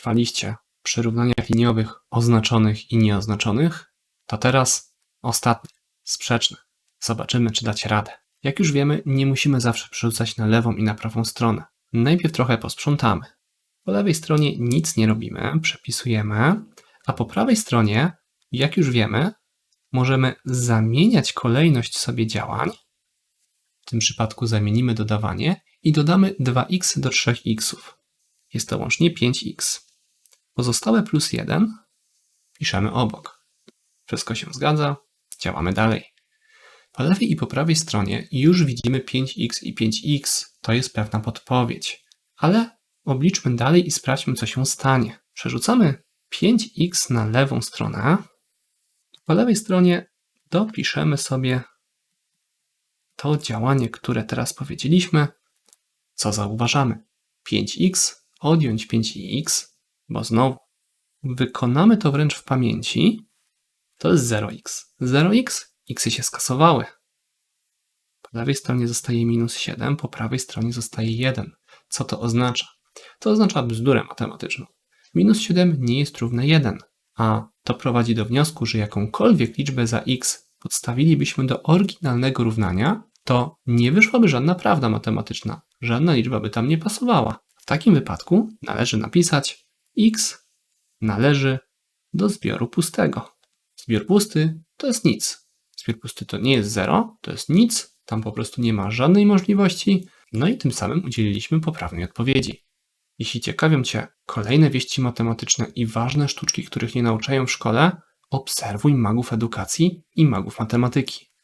przetrwaliście przy równaniach liniowych oznaczonych i nieoznaczonych, to teraz ostatnie, sprzeczne. Zobaczymy, czy dacie radę. Jak już wiemy, nie musimy zawsze przerzucać na lewą i na prawą stronę. Najpierw trochę posprzątamy. Po lewej stronie nic nie robimy, przepisujemy, a po prawej stronie, jak już wiemy, możemy zamieniać kolejność sobie działań. W tym przypadku zamienimy dodawanie i dodamy 2x do 3x. Jest to łącznie 5x. Pozostałe plus 1 piszemy obok. Wszystko się zgadza, działamy dalej. Po lewej i po prawej stronie już widzimy 5x i 5x. To jest pewna podpowiedź. Ale obliczmy dalej i sprawdźmy, co się stanie. Przerzucamy 5x na lewą stronę. Po lewej stronie dopiszemy sobie to działanie, które teraz powiedzieliśmy. Co zauważamy? 5x odjąć 5x, bo znowu wykonamy to wręcz w pamięci. To jest 0x. 0x, xy się skasowały. Po lewej stronie zostaje minus 7, po prawej stronie zostaje 1. Co to oznacza? To oznacza bzdurę matematyczną. Minus 7 nie jest równe 1, a to prowadzi do wniosku, że jakąkolwiek liczbę za x podstawilibyśmy do oryginalnego równania, to nie wyszłaby żadna prawda matematyczna. Żadna liczba by tam nie pasowała. W takim wypadku należy napisać x należy do zbioru pustego. Zbiór pusty to jest nic. Zbiór pusty to nie jest 0, to jest nic, tam po prostu nie ma żadnej możliwości, no i tym samym udzieliliśmy poprawnej odpowiedzi. Jeśli ciekawią Cię kolejne wieści matematyczne i ważne sztuczki, których nie nauczają w szkole, obserwuj magów edukacji i magów matematyki.